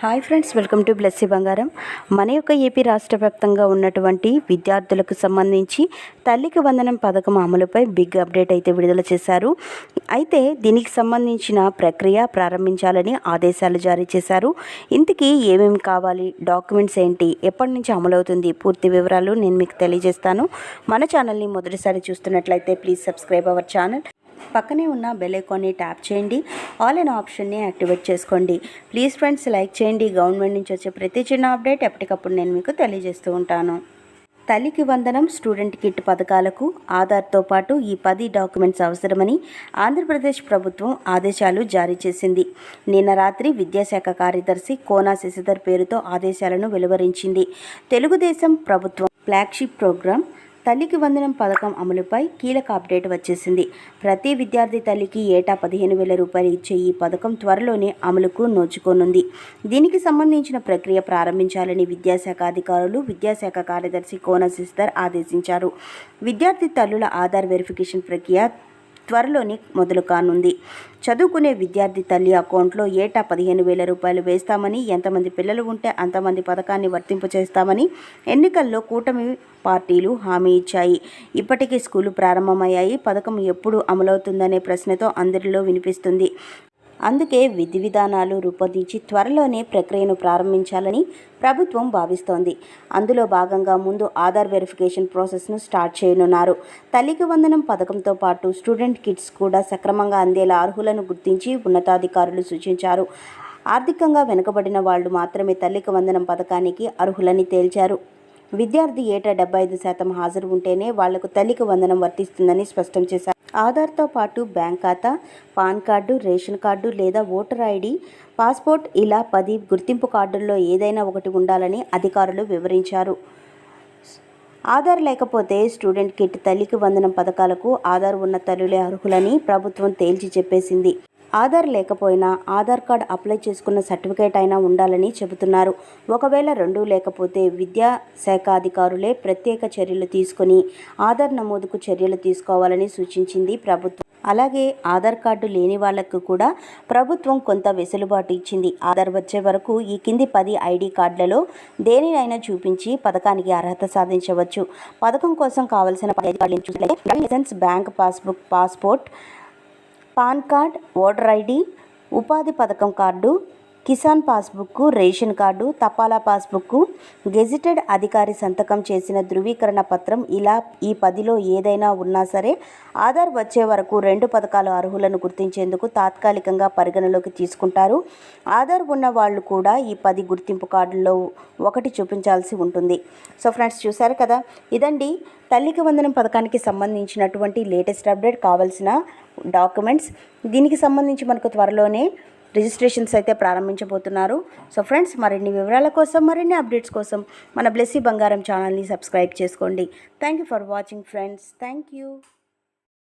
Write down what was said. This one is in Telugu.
Hi friends welcome to Blessy Bangaram. మన యొక్క ఏపీ రాష్ట్ర వ్యాప్తంగా ఉన్నటువంటి విద్యార్థులకు సంబంధించి తల్లికి వందనం పథకం అమలుపై బిగ్ అప్డేట్ అయితే విడుదల చేశారు. అయితే దీనికి సంబంధించిన ప్రక్రియ ప్రారంభించాలని ఆదేశాలు జారీ చేశారు. ఇంతకీ ఏమేమి కావాలి? డాక్యుమెంట్స్ ఏంటి? ఎప్పటి నుంచి అమలవుతుంది? పూర్తి వివరాలు నేను మీకు తెలియజేస్తాను. మన ఛానల్ని మొదటిసారి చూస్తున్నట్లయితే ప్లీజ్ సబ్స్క్రైబ్ అవర్ ఛానల్. పక్కనే ఉన్న బెల్ ఐకాన్ని ట్యాప్ చేయండి. ఆల్ అండ్ ఆప్షన్ని యాక్టివేట్ చేసుకోండి. ప్లీజ్ ఫ్రెండ్స్ లైక్ చేయండి. గవర్నమెంట్ నుంచి వచ్చే ప్రతి చిన్న అప్డేట్ ఎప్పటికప్పుడు నేను మీకు తెలియజేస్తూ ఉంటాను. తల్లికి వందనం స్టూడెంట్ కిట్ పథకాలకు ఆధార్తో పాటు ఈ పది డాక్యుమెంట్స్ అవసరమని ఆంధ్రప్రదేశ్ ప్రభుత్వం ఆదేశాలు జారీ చేసింది. నిన్న రాత్రి విద్యాశాఖ కార్యదర్శి కోనా శశిధర్ పేరుతో ఆదేశాలను వెలువరించింది. తెలుగుదేశం ప్రభుత్వం ఫ్లాగ్షిప్ ప్రోగ్రాం తల్లికి వందనం పథకం అమలుపై కీలక అప్డేట్ వచ్చేసింది. ప్రతి విద్యార్థి తల్లికి ఏటా పదిహేను వేల రూపాయలు ఇచ్చే ఈ పథకం త్వరలోనే అమలుకు నోచుకోనుంది. దీనికి సంబంధించిన ప్రక్రియ ప్రారంభించాలని విద్యాశాఖ అధికారులు విద్యాశాఖ కార్యదర్శి కోన సిస్టర్ ఆదేశించారు. విద్యార్థి తల్లుల ఆధార్ వెరిఫికేషన్ ప్రక్రియ త్వరలోనే మొదలు కానుంది. చదువుకునే విద్యార్థి తల్లి అకౌంట్లో ఏటా పదిహేను వేల రూపాయలు వేస్తామని ఎంతమంది పిల్లలు ఉంటే అంతమంది పథకాన్ని వర్తింపు చేస్తామని ఎన్నికల్లో కూటమి పార్టీలు హామీ ఇచ్చాయి. ఇప్పటికే స్కూలు ప్రారంభమయ్యాయి. పథకం ఎప్పుడు అమలవుతుందనే ప్రశ్నతో అందరిలో వినిపిస్తుంది. అందుకే విధి విధానాలు రూపొందించి త్వరలోనే ప్రక్రియను ప్రారంభించాలని ప్రభుత్వం భావిస్తోంది. అందులో భాగంగా ముందు ఆధార్ వెరిఫికేషన్ ప్రాసెస్ను స్టార్ట్ చేయనున్నారు. తల్లికి వందనం పథకంతో పాటు స్టూడెంట్ కిట్స్ కూడా సక్రమంగా అందేలా అర్హులను గుర్తించి ఉన్నతాధికారులు సూచించారు. ఆర్థికంగా వెనుకబడిన వాళ్ళు మాత్రమే తల్లికి వందనం పథకానికి అర్హులని తేల్చారు. విద్యార్థి ఏటా డెబ్బై ఐదు శాతం హాజరు ఉంటేనే వాళ్ళకు తల్లికి వందనం వర్తిస్తుందని స్పష్టం చేశారు. ఆధార్తో పాటు బ్యాంక్ ఖాతా పాన్ కార్డు రేషన్ కార్డు లేదా ఓటర్ ఐడి పాస్పోర్ట్ ఇలా పది గుర్తింపు కార్డుల్లో ఏదైనా ఒకటి ఉండాలని అధికారులు వివరించారు. ఆధార్ లేకపోతే స్టూడెంట్ కిట్ తల్లికి వందనం పథకాలకు ఆధార్ ఉన్న తల్లులే అర్హులని ప్రభుత్వం తేల్చి చెప్పేసింది. ఆధార్ లేకపోయినా ఆధార్ కార్డ్ అప్లై చేసుకున్న సర్టిఫికేట్ అయినా ఉండాలని చెబుతున్నారు. ఒకవేళ రెండు లేకపోతే విద్యా శాఖ అధికారులే ప్రత్యేక చర్యలు తీసుకుని ఆధార్ నమోదుకు చర్యలు తీసుకోవాలని సూచించింది ప్రభుత్వం. అలాగే ఆధార్ కార్డు లేని వాళ్ళకు కూడా ప్రభుత్వం కొంత వెసులుబాటు ఇచ్చింది. ఆధార్ వచ్చే వరకు ఈ కింది పది ఐడి కార్డులలో దేనినైనా చూపించి పథకానికి అర్హత సాధించవచ్చు. పథకం కోసం కావలసిన licence bank passbook passport PAN card voter ID ఉపాధి పథకం card Kisan passbook ration card తపాలా పాస్బుక్ గెజిటెడ్ అధికారి సంతకం చేసిన ధృవీకరణ పత్రం ఇలా ఈ పదిలో ఏదైనా ఉన్నా సరే ఆధార్ వచ్చే వరకు రెండు పథకాల అర్హులను గుర్తించేందుకు తాత్కాలికంగా పరిగణలోకి తీసుకుంటారు. ఆధార్ ఉన్న వాళ్ళు కూడా ఈ పది గుర్తింపు కార్డుల్లో ఒకటి చూపించాల్సి ఉంటుంది. సో ఫ్రెండ్స్ చూశారు కదా? ఇదండి. తల్లికి వందనం పథకానికి సంబంధించినటువంటి లేటెస్ట్ అప్డేట్ కావాల్సిన డాక్యుమెంట్స్. దీనికి సంబంధించి మనకు త్వరలోనే రిజిస్ట్రేషన్స్ అయితే ప్రారంభించబోతున్నారు. సో ఫ్రెండ్స్ మరిన్ని వివరాల కోసం మరిన్ని అప్డేట్స్ కోసం మన బ్లెస్సీ బంగారం ఛానల్ని సబ్స్క్రైబ్ చేసుకోండి. Thank you for watching friends thank you